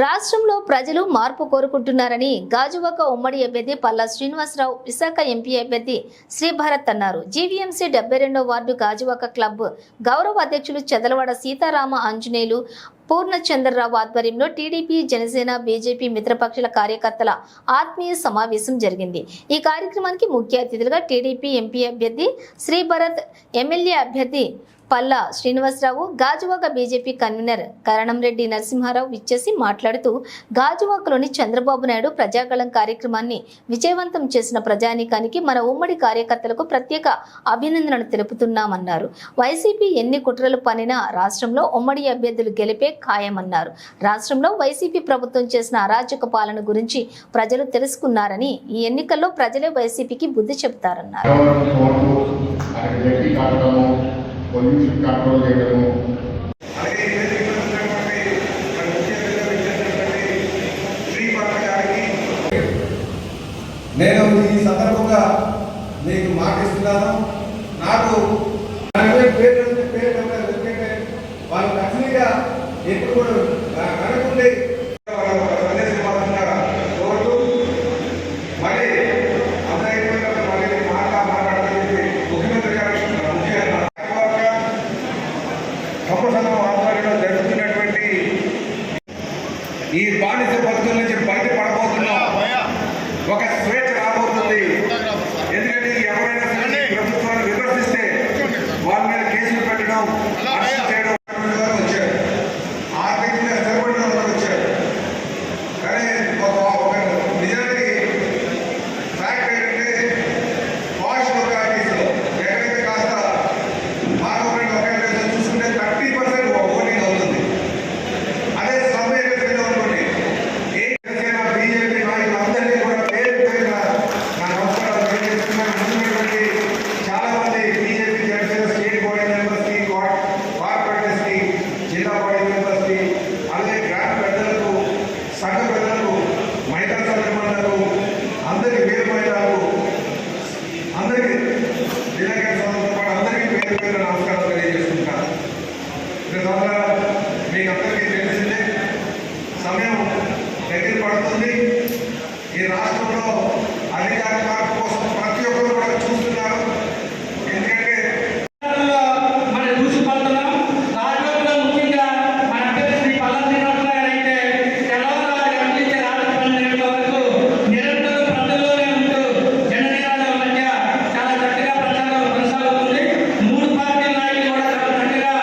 రాష్ట్రంలో ప్రజలు మార్పు కోరుకుంటున్నారని గాజువాక ఉమ్మడి అభ్యర్థి పల్లా శ్రీనివాసరావు విశాఖ ఎంపీ అభ్యర్థి శ్రీభారత్ అన్నారు. జీవీఎంసీ డెబ్బై రెండో వార్డు గాజువాక క్లబ్ గౌరవ అధ్యక్షులు చెదలవాడ సీతారామ ఆంజనేయులు పూర్ణచంద్రరావు ఆధ్వర్యంలో టీడీపీ జనసేన బీజేపీ మిత్రపక్షాల కార్యకర్తల ఆత్మీయ సమావేశం జరిగింది. ఈ కార్యక్రమానికి ముఖ్య అతిథులుగా టీడీపీ ఎంపీ అభ్యర్థి శ్రీభరత్ ఎమ్మెల్యే అభ్యర్థి పల్లా శ్రీనివాసరావు గాజువాక బీజేపీ కన్వీనర్ కరణంరెడ్డి నరసింహారావు విచ్చేసి మాట్లాడుతూ గాజువాకలోని చంద్రబాబు నాయుడు ప్రజాగళం కార్యక్రమాన్ని విజయవంతం చేసిన ప్రజానీకానికి మన ఉమ్మడి కార్యకర్తలకు ప్రత్యేక అభినందనలు తెలుపుతున్నామన్నారు. వైసీపీ ఎన్ని కుట్రలు పనినా రాష్ట్రంలో ఉమ్మడి అభ్యర్థులు గెలిపే ఖాయమన్నారు. రాష్ట్రంలో వైసీపీ ప్రభుత్వం చేసిన అరాచక పాలన గురించి ప్రజలు తెలుసుకున్నారని ఈ ఎన్నికల్లో ప్రజలే వైసీపీకి బుద్ధి చెబుతారన్నారు. పొల్యూషన్ కంట్రోల్ చేయడము నేను ఈ సందర్భంగా మీకు మాటిస్తున్నాను. నాకు నలభై పేరు పేరు వాళ్ళు ఖచ్చితంగా ఎప్పుడు కూడా వె- వాళ్ళ ఒక సందేశం ఇవ్వాల్సిందిగా కోరుతూ మరి అంత అయిపోయిన తర్వాత మళ్ళీ మాట్లా మాట్లాడాలని చెప్పి ముఖ్యమంత్రి గారు ముఖ్య గొప్ప సంఘం ఆధ్వర్యంలో జరుగుతున్నటువంటి ఈ బానిస బతుకుల నుంచి బయటపడబోతున్నాం ఒక స్వేచ్ఛ రాబోతుంది ఎందుకంటే ఎవరైనా సరే ఈ ప్రభుత్వాన్ని విమర్శిస్తే వాళ్ళ మీద కేసులు పెట్టడం అరెస్ట్ చేయడం వారు వచ్చారు ఆర్థికంగా స్థిరపడిన వారు వచ్చారు కానీ ఒక ఒక నిజానికి ఫ్యాక్ట్ ఏంటంటే వాష్ లొకాలిటీస్లో ఎక్కడైతే కాస్త మార్గమైన లొకాలిటీస్లో చూసుకుంటే థర్టీ పర్సెంట్ ఓటింగ్ అవుతుంది అదే స్లమ్ ఏరియాస్లో అనుకోండి ఏ జనసేన బీజేపీ నాయకులందరినీ కూడా పేరు పేరున నా నమస్కారాలు తెలియజేస్తున్నాను ముందున్నటువంటి చాలా మంది బీజేపీ జనసేన స్టేట్ బాడీ మెంబర్స్కి కార్పొరేటర్స్కి జిల్లా బాడీ మెంబర్స్కి అలాగే గ్రామ పెద్దలకు సంఘ పెద్దలకు మహిళా సంఘటనలకు అందరికీ వీర మహిళలకు అందరికీ వినాయక స్వామితో పాటు అందరికీ పేరు పేరు నమస్కారాలు తెలియజేస్తున్నాను సోదర మీకు అందరికీ తెలిసిందే సమయం దగ్గర పడుతుంది. ఈ రాష్ట్రంలో అధికార మార్పు కోసం ప్రతి ఒక్కరు కూడా చూస్తున్నారు ఎందుకంటే మన దూసుకుపోతున్నాం రాష్ట్రంలో ముఖ్యంగా మన అభ్యర్థి శ్రీ పల్లా శ్రీనివాసరావు గారు అయితే తెల్లవారు గంటలించే రాత్రి పన్నెండు వరకు నిరంతరం ప్రజల్లోనే ఉంటూ జనజీవనాల మధ్య చాలా చక్కగా ప్రచారం కొనసాగుతుంది మూడు పార్టీల నాయకులు కూడా చాలా చక్కగా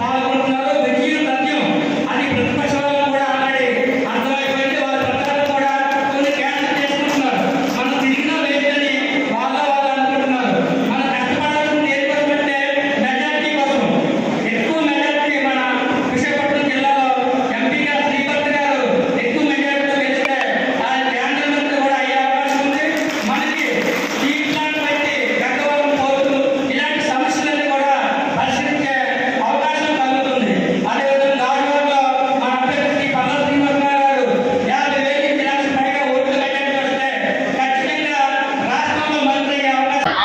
పాల్గొంటున్నారు విజయం సత్యం అది ప్రతిపక్షాలకు కూడా ఆల్రెడీ అర్థమైపోయింది వారి ప్రచారం కూడా కొన్ని క్యాన్సిల్ చేసుకుంటున్నారు మనం తిరిగినా లేదని వాళ్ళ వాళ్ళు అనుకుంటున్నారు మనం కష్టపడాల్సింది దేనికోసమంటే మెజార్టీ కోసం ఎక్కువ మెజార్టీ మన విశాఖపట్నం జిల్లాలో ఎంపీగా శ్రీపతి గారు ఎక్కువ మెజార్టీతో గెలిస్తే ఆయన కేంద్ర మంత్రి కూడా అయ్యే అవకాశం ఉంది మనకి ఈ ప్లాంట్ బట్టి గంగవరం పోర్టు ఇలాంటి సమస్యలన్నీ కూడా పరిశీలించే అవకాశం కలుగుతుంది అదేవిధంగా గాజువాకలో మన అభ్యర్థి శ్రీ పల్లా శ్రీనివాసరావు గారు యాభై వేలు నుంచి లక్ష పైగా ఓట్లు మెజార్టీ వస్తే ఖచ్చితంగా రాష్ట్రంలో మంత్రి అయ్యే అవకాశం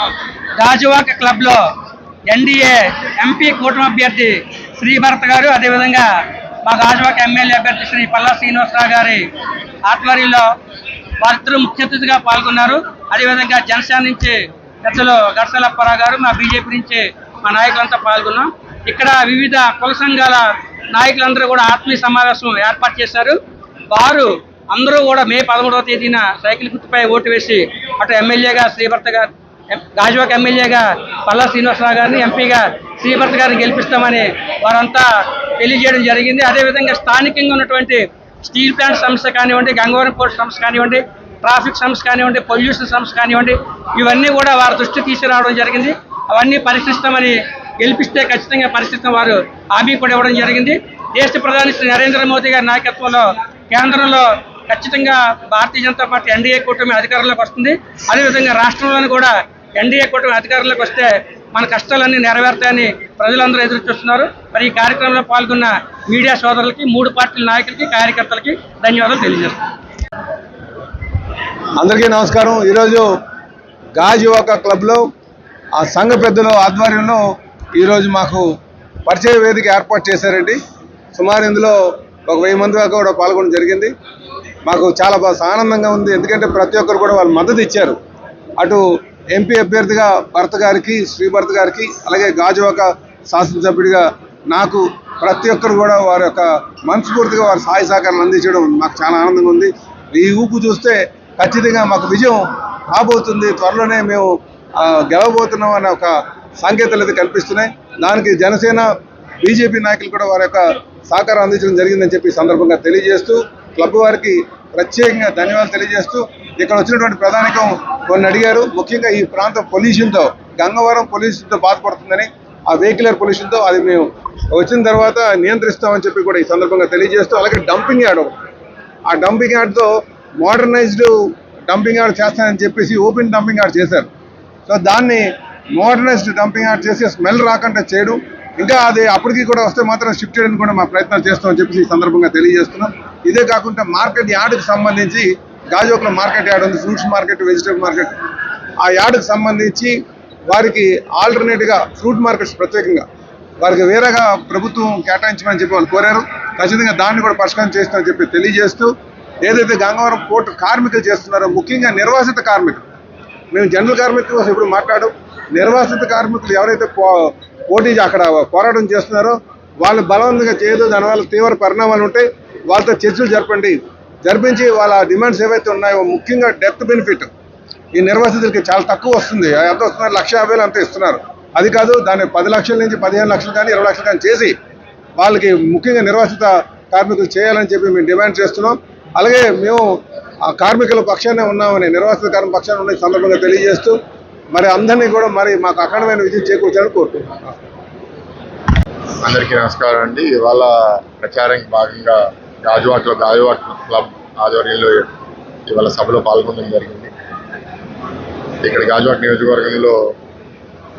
గాజువాక క్లబ్లో ఎన్డీఏ ఎంపీ కూటమి అభ్యర్థి శ్రీభరత్ గారు అదేవిధంగా మా రాజువాక ఎమ్మెల్యే అభ్యర్థి శ్రీ పల్లా శ్రీనివాసరావు గారి ఆధ్వర్యంలో వారిద్దరూ ముఖ్య అతిథిగా పాల్గొన్నారు. అదేవిధంగా జనసేన నుంచి పెద్దలు గడసలప్పారావు గారు మా బీజేపీ నుంచి మా నాయకులంతా పాల్గొన్నాం. ఇక్కడ వివిధ కుల సంఘాల నాయకులందరూ కూడా ఆత్మీయ సమావేశం ఏర్పాటు చేశారు. వారు అందరూ కూడా మే పదమూడవ తేదీన సైకిల్ గుర్తుపై ఓటు వేసి అటు ఎమ్మెల్యేగా శ్రీభర్త గారు గాజువాక ఎమ్మెల్యేగా పల్లా శ్రీనివాసరావు గారిని ఎంపీగా శ్రీభర్త గారిని గెలిపిస్తామని వారంతా తెలియజేయడం జరిగింది. అదేవిధంగా స్థానికంగా ఉన్నటువంటి స్టీల్ ప్లాంట్ సమస్య కానివ్వండి గంగవరం పోర్ట్ సమస్య కానివ్వండి ట్రాఫిక్ సమస్య కానివ్వండి పొల్యూషన్ సమస్య కానివ్వండి ఇవన్నీ కూడా వారి దృష్టి తీసుకురావడం జరిగింది. అవన్నీ పరిశీలిస్తామని గెలిపిస్తే ఖచ్చితంగా పరిశీలిస్తాం వారు హామీ కూడా ఇవ్వడం జరిగింది. దేశ ప్రధాని శ్రీ నరేంద్ర మోదీ గారి నాయకత్వంలో కేంద్రంలో ఖచ్చితంగా భారతీయ జనతా పార్టీ ఎన్డీఏ కూటమి అధికారంలోకి వస్తుంది. అదేవిధంగా రాష్ట్రంలోని కూడా ఎన్డీఏ కూటమి అధికారంలోకి వస్తే మన కష్టాలన్నీ నెరవేరుతాయని ప్రజలందరూ ఎదురు చూస్తున్నారు. మరి ఈ కార్యక్రమంలో పాల్గొన్న మీడియా సోదరులకి మూడు పార్టీల నాయకులకి కార్యకర్తలకి ధన్యవాదాలు తెలియజేస్తున్నాను అందరికీ నమస్కారం. ఈరోజు గాజువాక క్లబ్లో ఆ సంఘ పెద్దల ఆధ్వర్యంలో ఈరోజు మాకు పరిచయ వేదిక ఏర్పాటు చేశారండి. సుమారు ఇందులో ఒక వెయ్యి మంది దాకా కూడా పాల్గొనడం జరిగింది. మాకు చాలా బాగా ఆనందంగా ఉంది. ఎందుకంటే ప్రతి ఒక్కరు కూడా వాళ్ళు మద్దతు ఇచ్చారు. అటు ఎంపీ అభ్యర్థిగా భరత్ గారికి శ్రీ భరత్ గారికి అలాగే గాజువాక శాసనసభ్యుడిగా నాకు ప్రతి ఒక్కరు కూడా వారి యొక్క మనస్ఫూర్తిగా వారి సహాయ సహకారాలు అందించడం మాకు చాలా ఆనందంగా ఉంది. ఈ ఊపు చూస్తే ఖచ్చితంగా మాకు విజయం రాబోతుంది. త్వరలోనే మేము గెలవబోతున్నాం అనే ఒక సంకేతాలు అయితే కనిపిస్తున్నాయి దానికి జనసేన బీజేపీ నాయకులు కూడా వారి యొక్క సహకారం అందించడం జరిగిందని చెప్పి సందర్భంగా తెలియజేస్తూ క్లబ్ వారికి ప్రత్యేకంగా ధన్యవాదాలు తెలియజేస్తూ ఇక్కడ వచ్చినటువంటి ప్రధానికం కొన్ని అడిగారు. ముఖ్యంగా ఈ ప్రాంతం పొల్యూషన్తో గంగవరం పొల్యూషన్తో బాధపడుతుందని ఆ వెహికులర్ పొల్యూషన్తో అది మేము వచ్చిన తర్వాత నియంత్రిస్తామని చెప్పి కూడా ఈ సందర్భంగా తెలియజేస్తూ అలాగే డంపింగ్ యార్డ్ ఆ డంపింగ్ యార్డ్తో మోడర్నైజ్డ్ డంపింగ్ యార్డ్ చేస్తానని చెప్పేసి ఓపెన్ డంపింగ్ యార్డ్ చేశారు. సో దాన్ని మోడర్నైజ్డ్ డంపింగ్ యార్డ్ చేసి స్మెల్ రాకుండా చేయడం ఇంకా అది అప్పటికి కూడా వస్తే మాత్రం షిఫ్ట్ చేయడానికి కూడా మా ప్రయత్నాలు చేస్తామని చెప్పేసి ఈ సందర్భంగా తెలియజేస్తున్నాం. ఇదే కాకుండా మార్కెట్ యార్డ్కి సంబంధించి గాజోకుల మార్కెట్ యార్డ్ ఉంది ఫ్రూట్స్ మార్కెట్ వెజిటేబుల్ మార్కెట్. ఆ యార్డ్కి సంబంధించి వారికి ఆల్టర్నేట్గా ఫ్రూట్ మార్కెట్స్ ప్రత్యేకంగా. వారికి వేరేగా ప్రభుత్వం కేటాయించమని చెప్పి వాళ్ళు కోరారు. ఖచ్చితంగా దాన్ని కూడా పరిష్కారం చేస్తామని చెప్పి తెలియజేస్తూ ఏదైతే గంగవరం పోర్టు కార్మికులు చేస్తున్నారో ముఖ్యంగా నిర్వాసిత కార్మికులు. మేము జనరల్ కార్మికుల కోసం ఇప్పుడు మాట్లాడు నిర్వాసిత కార్మికులు ఎవరైతే పో పోటీ అక్కడ పోరాటం చేస్తున్నారో వాళ్ళు బలవంతంగా చేయదు దానివల్ల తీవ్ర పరిణామాలు ఉంటాయి. వాళ్ళతో చర్చలు జరపండి. జరిపించి వాళ్ళ డిమాండ్స్ ఏవైతే ఉన్నాయో ముఖ్యంగా డెత్ బెనిఫిట్. ఈ నిర్వాసితులకి చాలా తక్కువ వస్తుంది. ఎంత వస్తున్నారు? లక్ష యాభై వేలు అంత ఇస్తున్నారు. అది కాదు దాన్ని పది లక్షల నుంచి పదిహేను లక్షలు కానీ ఇరవై లక్షలు కానీ చేసి వాళ్ళకి ముఖ్యంగా నిర్వాసిత కార్మికులు చేయాలని చెప్పి మేము డిమాండ్ చేస్తున్నాం. అలాగే మేము ఆ కార్మికుల పక్షానే ఉన్నామని నిర్వాసిత కార్మిక పక్షాన్ని ఉన్న సందర్భంగా తెలియజేస్తూ మరి అందరినీ కూడా మరి మాకు అఖండమైన విజయం చేకూర్చాలని కోరుకుంటున్నాం. అందరికీ నమస్కారం అండి. ఇవాళ ప్రచారానికి భాగంగా గాజువాట్లో గాజువాట్ క్లబ్ ఆధ్వర్యంలో ఇవాళ సభలో పాల్గొనడం జరిగింది. ఇక్కడ గాజువాట్ నియోజకవర్గంలో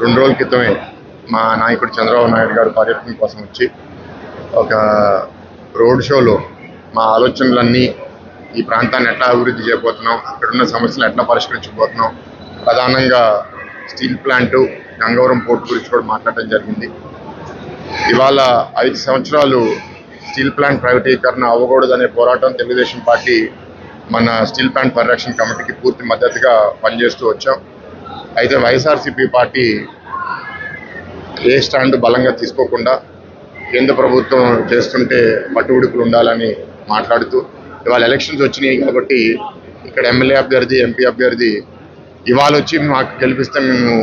రెండు రోజుల క్రితమే మా నాయకుడు చంద్రబాబు నాయుడు గారు పర్యటన కోసం వచ్చి ఒక రోడ్ షోలో మా ఆలోచనలన్నీ ఈ ప్రాంతాన్ని ఎట్లా అభివృద్ధి చేయబోతున్నాం ఇక్కడున్న సమస్యలు ఎట్లా పరిష్కరించబోతున్నాం ప్రధానంగా స్టీల్ ప్లాంటు గంగవరం పోర్ట్ గురించి కూడా మాట్లాడడం జరిగింది. ఇవాళ ఐదు సంవత్సరాలు స్టీల్ ప్లాంట్ ప్రైవేటీకరణ అవ్వకూడదనే పోరాటం తెలుగుదేశం పార్టీ మన స్టీల్ ప్లాంట్ పరిరక్షణ కమిటీకి పూర్తి మద్దతుగా పనిచేస్తూ వచ్చాం. అయితే వైఎస్ఆర్సీపీ పార్టీ ఏ స్టాండ్ బలంగా తీసుకోకుండా కేంద్ర ప్రభుత్వం చేస్తుంటే పట్టుబిడుకులు ఉండాలని మాట్లాడుతూ ఇవాళ ఎలక్షన్స్ వచ్చినాయి కాబట్టి ఇక్కడ ఎమ్మెల్యే అభ్యర్థి ఎంపీ అభ్యర్థి ఇవాళ వచ్చి మాకు గెలిపిస్తే మేము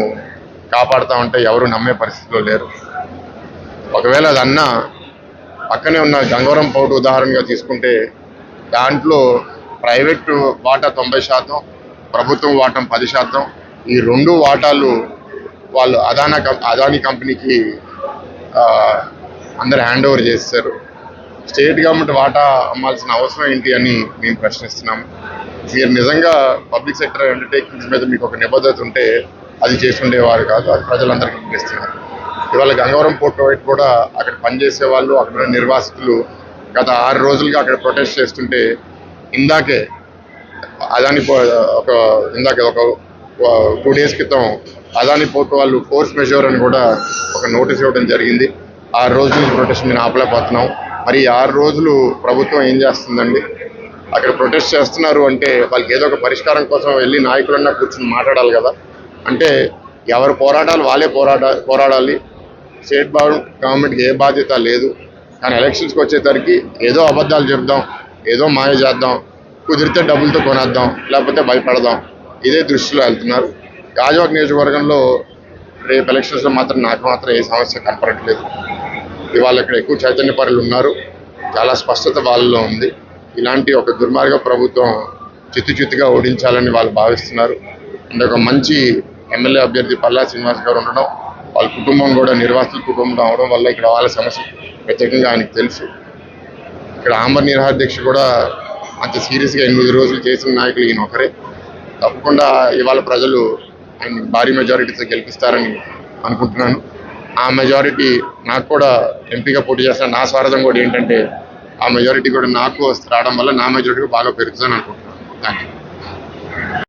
కాపాడుతామంటే ఎవరు నమ్మే పరిస్థితిలో లేరు. ఒకవేళ అది అన్నా పక్కనే ఉన్న గంగవరం పోర్టు ఉదాహరణగా తీసుకుంటే దాంట్లో ప్రైవేట్ వాటా తొంభై శాతం ప్రభుత్వం వాటం పది శాతం. ఈ రెండు వాటాలు వాళ్ళు అదానా అదానీ కంపెనీకి అందరు హ్యాండ్ ఓవర్ చేస్తారు. స్టేట్ గవర్నమెంట్ వాటా అమ్మాల్సిన అవసరం ఏంటి అని మేము ప్రశ్నిస్తున్నాము మీరు నిజంగా పబ్లిక్ సెక్టర్ అండర్టేకింగ్స్ మీద మీకు ఒక నిబద్ధత ఉంటే అది చేసుండేవారు కాదు అది ప్రజలందరికీ ఇస్తున్నారు ఇవాళ గంగవరం పోర్ట్ వైపు కూడా అక్కడ పనిచేసే వాళ్ళు అక్కడ నిర్వాసితులు గత ఆరు రోజులుగా అక్కడ ప్రొటెస్ట్ చేస్తుంటే ఇందాకే అదాని పో- ఒక ఇందాక ఒక టూ డేస్ క్రితం అదాని పోర్ట్ వాళ్ళు ఫోర్స్ మెజర్ అని కూడా ఒక నోటీస్ ఇవ్వడం జరిగింది. ఆరు రోజుల నుంచి ప్రొటెస్ట్ మేము ఆపలేకపోతున్నాం. మరి ఆరు రోజులు ప్రభుత్వం ఏం చేస్తుందండి? అక్కడ ప్రొటెస్ట్ చేస్తున్నారు అంటే వాళ్ళకి ఏదో ఒక పరిష్కారం కోసం వెళ్ళి నాయకులన్నా కూర్చొని మాట్లాడాలి కదా. అంటే ఎవరు పోరాటాలు వాళ్ళే పోరాట పోరాడాలి. స్టేట్ గవర్నమెంట్కి ఏ బాధ్యత లేదు. కానీ ఎలక్షన్స్కి వచ్చేసరికి ఏదో అబద్ధాలు చెప్దాం ఏదో మాయ చేద్దాం కుదిరితే డబ్బులతో కొనేద్దాం లేకపోతే భయపడదాం. ఇదే దృష్టిలో వెళ్తున్నారు. గాజువాక్ నియోజకవర్గంలో రేపు ఎలక్షన్స్లో మాత్రం నాకు మాత్రం ఏ సమస్య కనపడట్లేదు. ఇవాళ ఇక్కడ ఎక్కువ చైతన్యపరులు ఉన్నారు. చాలా స్పష్టత వాళ్ళలో ఉంది. ఇలాంటి ఒక దుర్మార్గ ప్రభుత్వం చిత్తు చిత్తుగా ఓడించాలని వాళ్ళు భావిస్తున్నారు. అండ్ ఒక మంచి ఎమ్మెల్యే అభ్యర్థి పల్లా శ్రీనివాస్ గారు ఉండడం వాళ్ళ కుటుంబం కూడా నిర్వాసిత కుటుంబం అవడం వల్ల ఇక్కడ వాళ్ళ సమస్య ప్రత్యేకంగా ఆయనకు తెలుసు. ఇక్కడ ఆంబర్ నిరాధ్యక్ష కూడా అంత సీరియస్గా ఎనిమిది రోజులు చేసిన నాయకులు ఈయన ఒకరే. తప్పకుండా ఇవాళ ప్రజలు ఆయన భారీ మెజారిటీతో గెలిపిస్తారని అనుకుంటున్నాను. ఆ మెజారిటీ నాకు కూడా ఎంపీగా పోటీ చేస్తున్న నా స్వార్థం కూడా ఏంటంటే ఆ మెజారిటీ కూడా నాకు రావడం వల్ల నా మెజారిటీ బాగా పెరుగుతుందని అనుకుంటున్నాను. Thank you